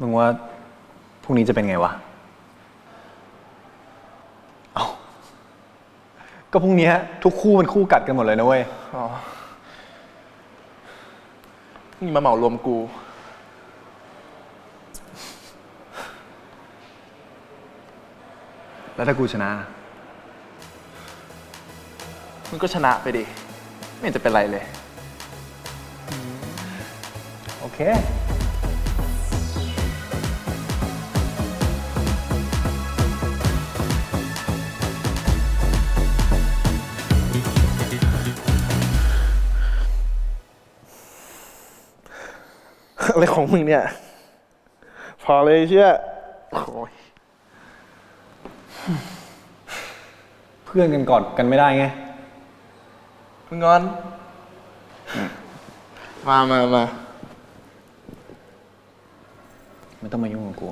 มึงว่าพรุ่งนี้จะเป็นไงวะ เอ้าก็พรุ่งนี้ทุกคู่มันคู่กัดกันหมดเลยนะเว้ย อ๋อนี่มาเหมารวมกู แล้วถ้ากูชนะมึงก็ชนะไปดิ ไม่เห็นจะเป็นไรเลย โอเค อะไรของมึงเนี่ย พอเลยเชื่อโอ้ยเพื่อนกันกอดกันไม่ได้ไง มึงงอน มามามา ไม่ต้องมายุ่งกับกู